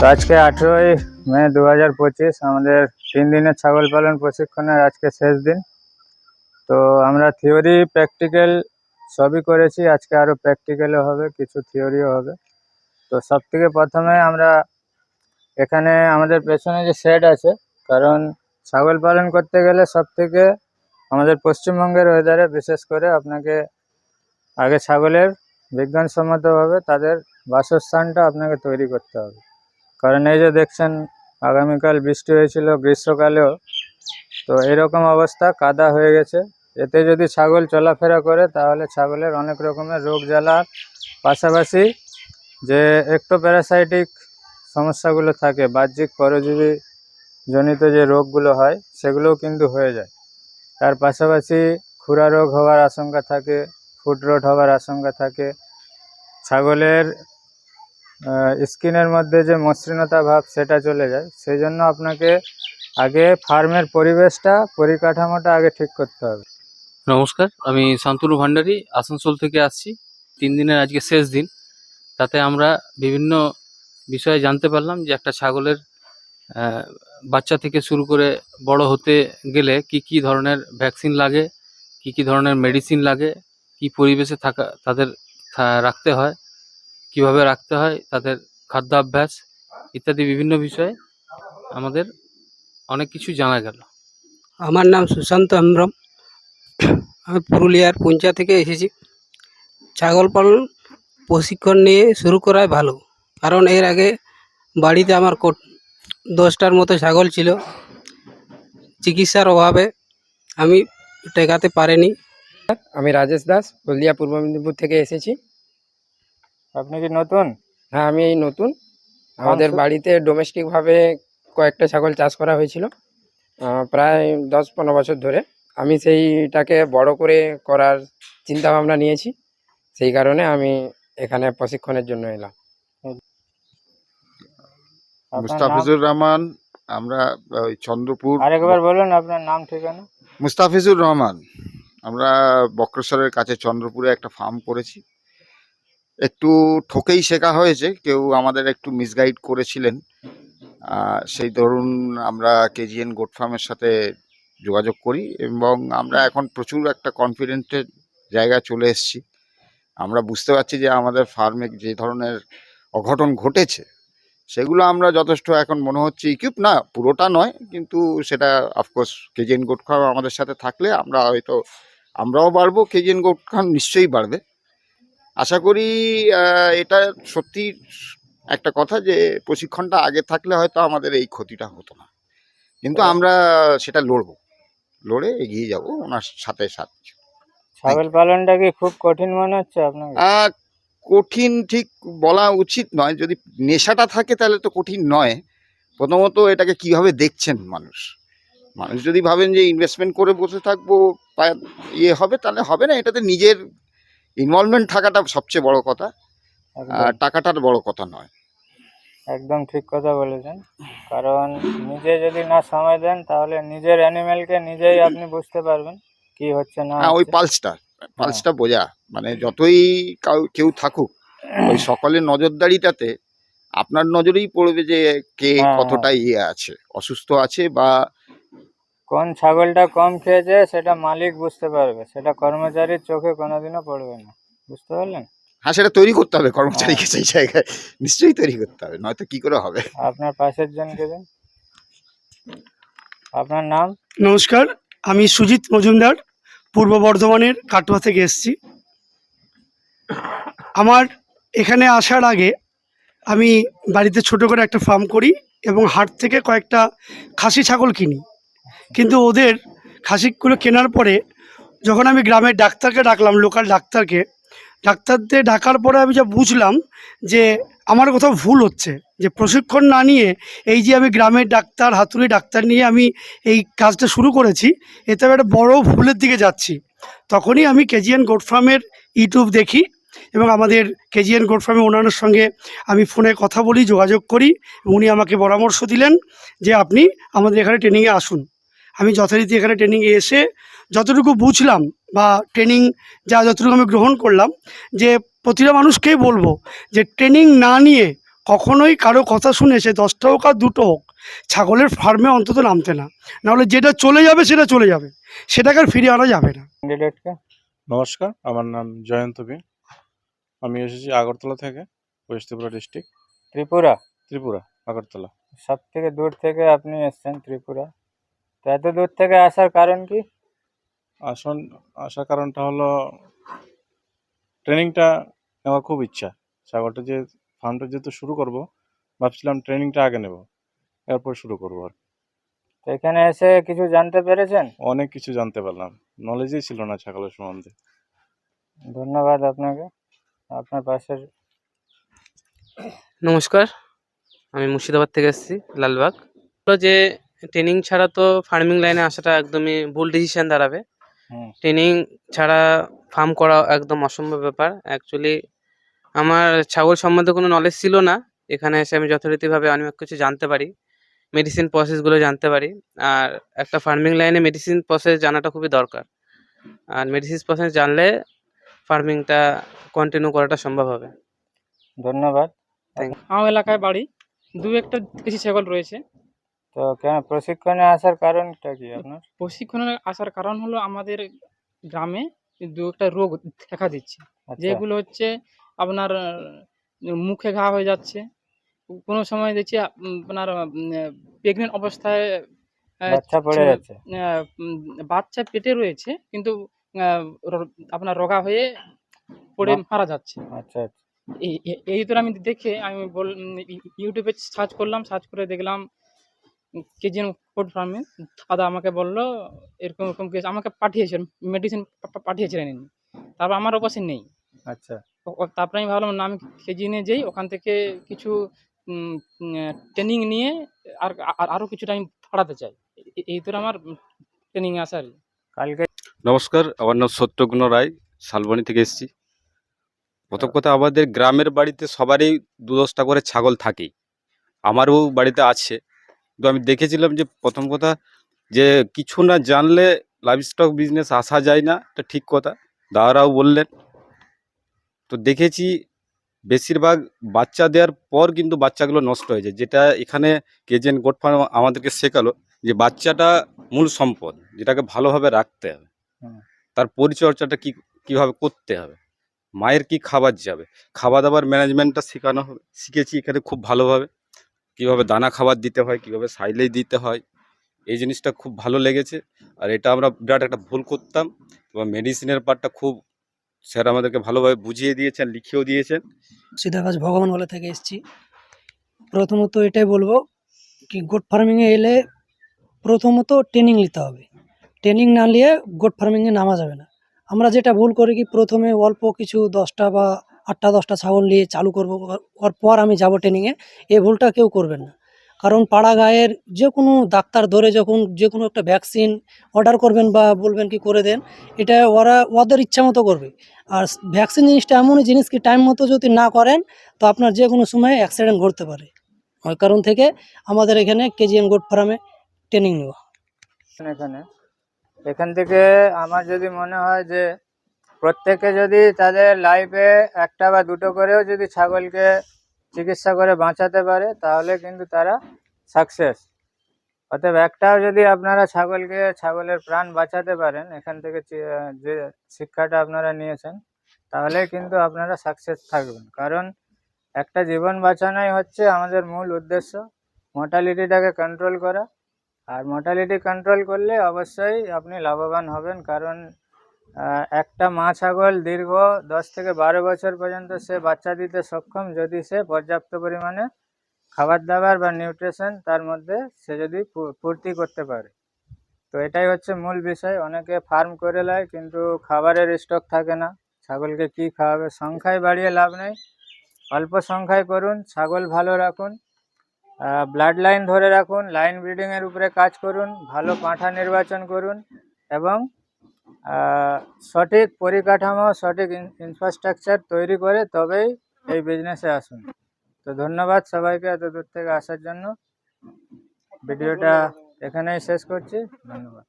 তো আজকে আঠেরোই মে দু পঁচিশ, আমাদের তিন দিনের ছাগল পালন প্রশিক্ষণের আজকে শেষ দিন। তো আমরা থিওরি প্র্যাকটিক্যাল সবই করেছি। আজকে আরও প্র্যাকটিক্যালও হবে, কিছু থিওরিও হবে। তো সব থেকে প্রথমে আমরা এখানে আমাদের পেছনে যে শেড আছে, কারণ ছাগল পালন করতে গেলে সব থেকে আমাদের পশ্চিমবঙ্গের ওয়েদারে বিশেষ করে আপনাকে আগে ছাগলের বিজ্ঞানসম্মতভাবে তাদের বাসস্থানটা আপনাকে তৈরি করতে হবে। কারণ এই যে দেখছেন, আগামীকাল বৃষ্টি হয়েছিল গ্রীষ্মকালেও, তো এরকম অবস্থা, কাদা হয়ে গেছে। এতে যদি ছাগল চলাফেরা করে, তাহলে ছাগলের অনেক রকমের রোগ জ্বালার পাশাপাশি যে একটো প্যারাসাইটিক সমস্যাগুলো থাকে, বাহ্যিক পরজীবী জনিত যে রোগগুলো হয়, সেগুলোও কিন্তু হয়ে যায়। তার পাশাপাশি খুরা রোগ হওয়ার আশঙ্কা থাকে ফুট রোড হওয়ার আশঙ্কা থাকে। ছাগলের স্কিনের মধ্যে যে মসৃণতা ভাব সেটা চলে যায়। সেই জন্য আপনাকে আগে ফার্মের পরিবেশটা, পরিকাঠামোটা আগে ঠিক করতে হবে। নমস্কার, আমি শান্তনু ভান্ডারী, আসানসোল থেকে আসছি। তিন দিনের আজকে শেষ দিন। তাতে আমরা বিভিন্ন বিষয়ে জানতে পারলাম যে একটা ছাগলের বাচ্চা থেকে শুরু করে বড় হতে গেলে কি কি ধরনের ভ্যাকসিন লাগে, কি কি ধরনের মেডিসিন লাগে, কি পরিবেশে থাকা, তাদের রাখতে হয় কীভাবে রাখতে হয় তাদের খাদ্যাভ্যাস ইত্যাদি বিভিন্ন বিষয়ে আমাদের অনেক কিছু জানা গেল। আমার নাম সুশান্ত হেমব্রম। আমি পুরুলিয়ার পুঞ্চা থেকে এসেছি। ছাগল পালন প্রশিক্ষণ নিয়ে শুরু করাই ভালো। কারণ এর আগে বাড়িতে আমার কোট- দশটার মতো ছাগল ছিল। চিকিৎসার অভাবে আমি টেকাতে পারিনি। আমি রাজেশ দাস হলদিয়া পূর্ব মেদিনীপুর থেকে এসেছি। আপনি কি নতুন? হ্যাঁ আমি এই নতুন। আমাদের বাড়িতে ডোমেস্টিকভাবে কয়েকটা ছাগল চাষ করা হয়েছিল। প্রায় দশ পনেরো বছর ধরে। আমি সেইটাকে বড় করে করার চিন্তা ভাবনা নিয়েছি। সেই কারণে আমি এখানে প্রশিক্ষণের জন্য এলাম। মুস্তাফিজুর রহমান আমরা ওই চন্দ্রপুর আরেকবার বলুন আপনার নাম ঠিকানা। মুস্তাফিজুর রহমান আমরা বক্রেশ্বরের কাছে চন্দ্রপুরে একটা ফার্ম করেছি। একটু ঠকেই শেখা হয়েছে, কেউ আমাদের একটু মিসগাইড করেছিলেন। সেই ধরুন আমরা কেজিএন গোট ফার্মের সাথে যোগাযোগ করি এবং আমরা এখন প্রচুর একটা কনফিডেন্টের জায়গায় চলে এসেছি। আমরা বুঝতে পারছি যে আমাদের ফার্মে যে ধরনের অঘটন ঘটেছে, সেগুলো আমরা যথেষ্ট এখন মনে হচ্ছে ইকুইপ না, পুরোটা নয়, কিন্তু সেটা অফকোর্স কেজিএন গোট ফার্ম আমাদের সাথে থাকলে আমরা হয়তো আমরাও বাড়বো কেজিএন গোট ফার্ম নিশ্চয়ই বাড়বে। আশা করি এটা সত্যি একটা কথা যে প্রশিক্ষণটা আগে থাকলে হয়তো আমাদের এই ক্ষতিটা হতো না। কিন্তু আমরা সেটা লড়বো। লড়ে এগিয়ে যাব ওনার সাথে সাথে। ছাগল পালনটা কি খুব কঠিন মনে হচ্ছে আপনার? কঠিন ঠিক বলা উচিত নয়। যদি নেশাটা থাকে তাহলে তো কঠিন নয়। প্রথমত এটাকে কীভাবে দেখছেন মানুষ? মানুষ যদি ভাবেন যে ইনভেস্টমেন্ট করে বসে থাকব ইয়ে হবে তাহলে হবে না। এটাতে নিজের ইনভলভমেন্ট থাকাটা সবচেয়ে বড় কথা। আর টাকাটার বড় কথা নয়। একদম ঠিক কথা বলেছেন। কারণ নিজে যদি না সময় দেন তাহলে নিজের অ্যানিমেলকে নিজেই আপনি বুঝতে পারবেন কি হচ্ছে না হ্যাঁ ওই পালসটা পালসটা বোঝা। মানে যতই কাউ কেউ থাকুক ওই সকলের নজরদারিটাতে আপনার নজরেই পড়বে যে কে হ্যাঁ, কতটা ইয়ে আছে অসুস্থ আছে বা কোন ছাগলটা কম খেয়েছে সেটা মালিক বুঝতে পারবে। সেটা কর্মচারীর চোখে কোনোদিনও পড়বে না। বুঝতে পারলেন? হ্যাঁ সেটা তৈরি করতে হবে। কর্মচারীকে সেই জায়গায় নিশ্চয়ই তৈরি করতে হবে নয়তো কি করে হবে? আপনার পাশের জনকে দিন। আপনার নাম? নমস্কার আমি সুজিত মজুমদার পূর্ব বর্ধমানের কাটোয়া থেকে এসেছি। আমার এখানে আসার আগে আমি বাড়িতে ছোট করে একটা ফার্ম করি এবং হাট থেকে কয়েকটা খাসি ছাগল কিনি। কিন্তু ওদের খাসিগুলো কেনার পরে যখন আমি গ্রামের ডাক্তারকে ডাকলাম লোকাল ডাক্তারকে, ডাক্তারদের ডাকার পরে আমি যা বুঝলাম যে আমার কোথাও ভুল হচ্ছে, যে প্রশিক্ষণ না নিয়ে এই যে আমি গ্রামের ডাক্তার, হাতুড়ি ডাক্তার নিয়ে আমি এই কাজটা শুরু করেছি, এতে আমি একটা বড়ো ভুলের দিকে যাচ্ছি। তখনই আমি কেজিএন গোট ফার্মের ইউটিউব দেখি এবং আমাদের কেজিএন গোট ফার্মের ওনার সঙ্গে আমি ফোনে কথা বলি, যোগাযোগ করি উনি আমাকে পরামর্শ দিলেন যে আপনি আমাদের এখানে ট্রেনিংয়ে আসুন। আমি যথারীতি এখানে ট্রেনিংয়ে এসে যতটুকু বুঝলাম বা ট্রেনিং যা যতটুকু আমি গ্রহণ করলাম যে প্রতিটা মানুষকেই বলব যে ট্রেনিং না নিয়ে কখনোই কারও কথা শুনে সে দশটা হোক আর দুটো হোক ছাগলের ফার্মে অন্তত নামতে না। নাহলে যেটা চলে যাবে সেটা চলে যাবে। সেটাকে আর ফিরিয়ে আনা যাবে না। নমস্কার আমার নাম জয়ন্ত বি আমি এসেছি আগরতলা থেকে ওয়েস্ট ত্রিপুরা ডিস্ট্রিক্ট ত্রিপুরা? ত্রিপুরা আগরতলা। সব থেকে দূর থেকে আপনি এসছেন ত্রিপুরা? তো এত দূর থেকে আসার কারণ কি? আসন আসার কারণটা হলো ট্রেনিংটা নেওয়ার খুব ইচ্ছা। ছাগলটা যে ফার্মটা যেহেতু শুরু করব ভাবছিলাম ট্রেনিংটা আগে নেব এরপর শুরু করব আর তো এখানে এসে কিছু জানতে পেরেছেন? অনেক কিছু জানতে পারলাম। নলেজই ছিল না ছাগলের সম্বন্ধে। ধন্যবাদ আপনাকে। আপনার পাশের নমস্কার আমি মুর্শিদাবাদ থেকে এসেছি লালবাগ। হলো যে ট্রেনিং ছাড়া তো ফার্মিং লাইনে আসাটা একদমই ভুল ডিসিশন দাঁড়াবে। ট্রেনিং ছাড়া ফার্ম করা একদম অসম্ভব ব্যাপার। অ্যাকচুয়ালি আমার ছাগল সম্বন্ধে কোনো নলেজ ছিল না। এখানে এসে আমি যথারীতিভাবে অনেক কিছু জানতে পারি। মেডিসিন প্রসেসগুলো জানতে পারি। আর একটা ফার্মিং লাইনে মেডিসিন প্রসেস জানাটা খুবই দরকার। আর মেডিসিন প্রসেস জানলে ফার্মিংটা কন্টিনিউ করাটা সম্ভব হবে। ধন্যবাদ। আমার এলাকায় বাড়ি। দু একটা দেশি ছাগল রয়েছে। তো কেন প্রশিক্ষণে আসার কারণটা কি আপনার? প্রশিক্ষণে আসার কারণ হলো আমাদের গ্রামে দু একটা রোগ দেখা দিচ্ছে। আচ্ছা। যেগুলো হচ্ছে আপনার মুখে ঘা হয়ে যাচ্ছে। কোনো সময় দেখছি আপনার প্রেগনেন্ট অবস্থায় বাচ্চা পড়ে যাচ্ছে। বাচ্চা পেটে রয়েছে কিন্তু আপনার রোগা হয়ে পড়ে মারা যাচ্ছে। আচ্ছা আচ্ছা। এই এ- এই তো আমি দেখে আমি বল ইউটিউবে সার্চ করলাম সার্চ করে দেখলাম কেজিএন ফুড ফার্মে দাদা আমাকে বলল এরকম এরকম কেস আমাকে পাঠিয়েছেন মেডিসিন পাঠিয়েছিলেন তারপর আমার অবশ্যই নেই। আচ্ছা। তারপরে আমি ভাবলাম না আমি কেজিএনে যাই ওখান থেকে কিছু ট্রেনিং নিয়ে আর আরও আরও কিছুটা আমি পড়াতে চাই। এই তো আমার ট্রেনিং আসা আর কালকে নমস্কার আমার নাম সত্যগুণ রায় শালবনি থেকে এসেছি। প্রথম কথা আমাদের গ্রামের বাড়িতে সবারই দু দশটা করে ছাগল থাকে আমারও বাড়িতে আছে। তো আমি দেখেছিলাম যে প্রথম কথা যে কিছু না জানলে লাইভ স্টক বিজনেস আসা যায় না এটা ঠিক কথা। দাদারাও বললেন। তো দেখেছি বেশিরভাগ বাচ্চা দেওয়ার পর কিন্তু বাচ্চাগুলো নষ্ট হয়ে যায়। যেটা এখানে কেজেন গোট ফার্ম আমাদেরকে শেখালো যে বাচ্চাটা মূল সম্পদ যেটাকে ভালোভাবে রাখতে হবে। তার পরিচর্যাটা কি কীভাবে করতে হবে? মায়ের কি খাবার যাবে? খাওয়া দাবার ম্যানেজমেন্টটা শেখানো হবে। শিখেছি এখানে খুব ভালোভাবে। কীভাবে দানা খাবার দিতে হয়, কীভাবে সাইলেজ দিতে হয়, এই জিনিসটা খুব ভালো লেগেছে। আর এটা আমরা বিরাট একটা ভুল করতাম এবং মেডিসিনের পার্টটা খুব স্যার আমাদেরকে ভালোভাবে বুঝিয়ে দিয়েছেন লিখেও দিয়েছেন। সিদ্ধাকাশ ভগবান বলে থেকে এসেছি। প্রথমত এটাই বলব কি গোট ফার্মিংয়ে এলে প্রথমত ট্রেনিং নিতে হবে। ট্রেনিং না নিয়ে গোট ফার্মিংয়ে নামা যাবে না। আমরা যেটা ভুল করি কি প্রথমে অল্প কিছু দশটা বা আটটা, দশটা ছাগল নিয়ে চালু করব ওর পর আমি যাব ট্রেনিংয়ে এই ভুলটা কেউ করবেন না। কারণ পাড়া গায়ের যে কোনো ডাক্তার ধরে যখন যে কোনো একটা ভ্যাকসিন অর্ডার করবেন বা বলবেন কি করে দেন, এটা ওরা ওদের ইচ্ছা মতো করবে। আর ভ্যাকসিন জিনিসটা এমনই জিনিস কি টাইম মতো যদি না করেন, তো আপনার যে কোনো সময় অ্যাক্সিডেন্ট ঘটতে পারে। ওই কারণ থেকে আমাদের এখানে কেজিএম গোট ফার্মে ট্রেনিং নেওয়া। এখানে। এখান থেকে আমার যদি মনে হয় যে প্রত্যেকে যদি তাদের লাইফে একটা বা দুটো করেও যদি ছাগলকে চিকিৎসা করে বাঁচাতে পারে, তাহলে কিন্তু তারা সাকসেস অতএব একটাও যদি আপনারা ছাগলকে, ছাগলের প্রাণ বাঁচাতে পারেন, এখান থেকে যে শিক্ষাটা আপনারা নিয়েছেন, তাহলে কিন্তু আপনারা সাকসেস থাকবেন। কারণ একটা জীবন বাঁচানোই হচ্ছে আমাদের মূল উদ্দেশ্য মর্টালিটিটাকে কন্ট্রোল করা। আর মর্টালিটি কন্ট্রোল করলে অবশ্যই আপনি লাভবান হবেন, কারণ একটা মা ছাগল দীর্ঘ দশ থেকে বারো বছর পর্যন্ত সে বাচ্চা দিতে সক্ষম, যদি সে পর্যাপ্ত পরিমাণে খাবার দাবার বা নিউট্রিশন তার মধ্যে সে যদি পূর্তি করতে পারে। তো এটাই হচ্ছে মূল বিষয়। অনেকে ফার্ম করে নেয় কিন্তু খাবারের স্টক থাকে না। ছাগলকে কি খাওয়াবে? সংখ্যায় বাড়িয়ে লাভ নেই। অল্প সংখ্যায় করুন, ছাগল ভালো রাখুন ব্লাড লাইন ধরে রাখুন লাইন ব্রিডিংয়ের উপরে কাজ করুন, ভালো পাঁঠা নির্বাচন করুন এবং সঠিক পরিকাঠামো, সঠিক ইনফ্রাস্ট্রাকচার তৈরি করে তবেই এই বিজনেসে আসুন। তো ধন্যবাদ সবাইকে এত দূর থেকে আসার জন্য। ভিডিওটা এখানেই শেষ করছি। ধন্যবাদ।